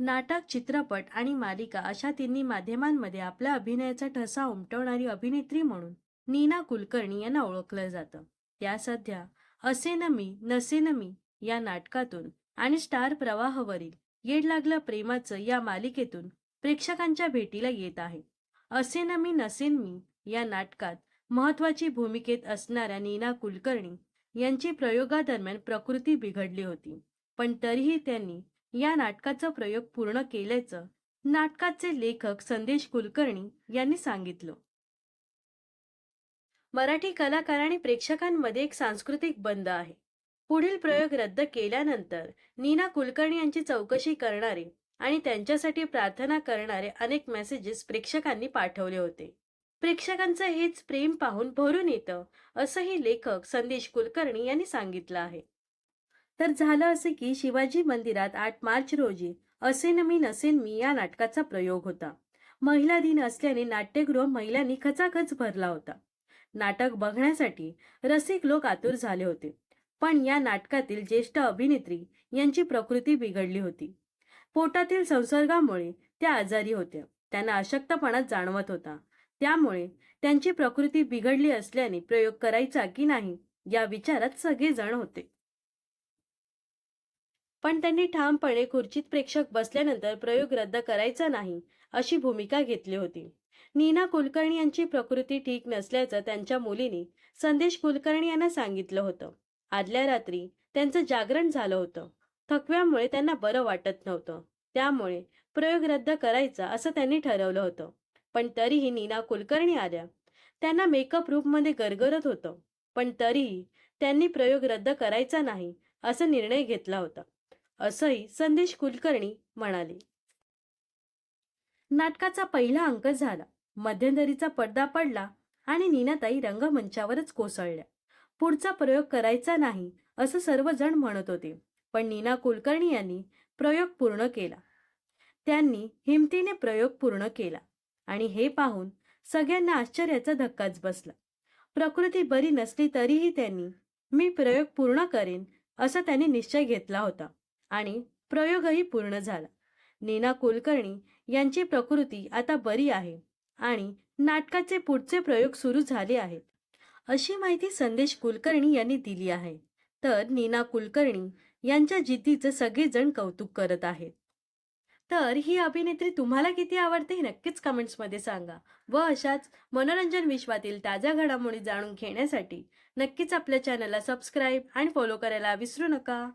नाटक चित्रपट आणि मालिका अशा तिन्ही माध्यमांमध्ये आपल्या अभिनयाचा ठसा उमटवणारी अभिनेत्री म्हणून नीना कुलकर्णी यांना ओळखलं जातं. त्या सध्या असे न मी नसे न मी या नाटकातून आणि स्टार प्रवाहवरील येड लागलं प्रेमाचं या मालिकेतून प्रेक्षकांच्या भेटीला येत आहे. असे न मी नसेन मी या नाटकात महत्वाची भूमिकेत असणाऱ्या नीना कुलकर्णी यांची प्रयोगादरम्यान प्रकृती बिघडली होती. पण तरीही त्यांनी या नाटकाचा प्रयोग पूर्ण केल्याचं नाटकाचे लेखक संदेश कुलकर्णी यांनी सांगितलं. मराठी कलाकार आणि प्रेक्षकांमध्ये एक सांस्कृतिक बंद आहे. पुढील प्रयोग रद्द केल्यानंतर नीना कुलकर्णी यांची चौकशी करणारे आणि त्यांच्यासाठी प्रार्थना करणारे अनेक मेसेजेस प्रेक्षकांनी पाठवले होते. प्रेक्षकांचं हेच प्रेम पाहून भरून येतं असंही लेखक संदेश कुलकर्णी यांनी सांगितलं आहे. तर झालं असं की शिवाजी मंदिरात आठ मार्च रोजी असेन मी नसेन मी या नाटकाचा प्रयोग होता. महिला दिन असल्याने नाट्यगृह महिलांनी खचाखच भरला होता. नाटक बघण्यासाठी रसिक लोक आतुर झाले होते. पण या नाटकातील ज्येष्ठ अभिनेत्री यांची प्रकृती बिघडली होती. पोटातील संसर्गामुळे त्या आजारी होत्या. त्यांना अशक्तपणा जाणवत होता. त्यामुळे त्यांची प्रकृती बिघडली असल्याने प्रयोग करायचा की नाही या विचारात सगळेजण होते. पण त्यांनी ठामपणे खुर्चीत प्रेक्षक बसल्यानंतर प्रयोग रद्द करायचा नाही अशी भूमिका घेतली होती. नीना कुलकर्णी यांची प्रकृती ठीक नसल्याचं त्यांच्या मुलीने संदेश कुलकर्णी यांना सांगितलं होतं. आदल्या रात्री त्यांचं जागरण झालं होतं. थकव्यामुळे त्यांना बरं वाटत नव्हतं. त्यामुळे प्रयोग रद्द करायचा असं त्यांनी ठरवलं होतं. पण तरीही नीना कुलकर्णी आल्या. त्यांना मेकअप रूपमध्ये गरगरत होतं. पण तरीही त्यांनी प्रयोग रद्द करायचा नाही असा निर्णय घेतला होता. असंही संदेश कुलकर्णी म्हणाले. नाटकाचा पहिला अंक झाला. मध्यंतरीचा पडदा पडला आणि नीनाताई रंगमंचावरच कोसळल्या. पुढचा प्रयोग करायचा नाही असं सर्वजण म्हणत होते. पण नीना कुलकर्णी यांनी प्रयोग पूर्ण केला. त्यांनी हिमतीने प्रयोग पूर्ण केला. आणि हे पाहून सगळ्यांना आश्चर्याचा धक्काच बसला. प्रकृती बरी नसली तरीही त्यांनी मी प्रयोग पूर्ण करेन असा त्यांनी निश्चय घेतला होता. आणि प्रयोगही पूर्ण झाला. नीना कुलकर्णी यांची प्रकृती आता बरी आहे आणि नाटकाचे पुढचे प्रयोग सुरू झाले आहेत. अशी माहिती संदेश कुलकर्णी यांनी दिली आहे. तर नीना कुलकर्णी यांच्या जिद्दीचं सगळेजण कौतुक करत आहेत. तर ही अभिनेत्री तुम्हाला किती आवडते हे नक्कीच कमेंट्समध्ये सांगा व अशाच मनोरंजन विश्वातील ताज्या घडामोडी जाणून घेण्यासाठी नक्कीच आपल्या चॅनलला सबस्क्राईब आणि फॉलो करायला विसरू नका.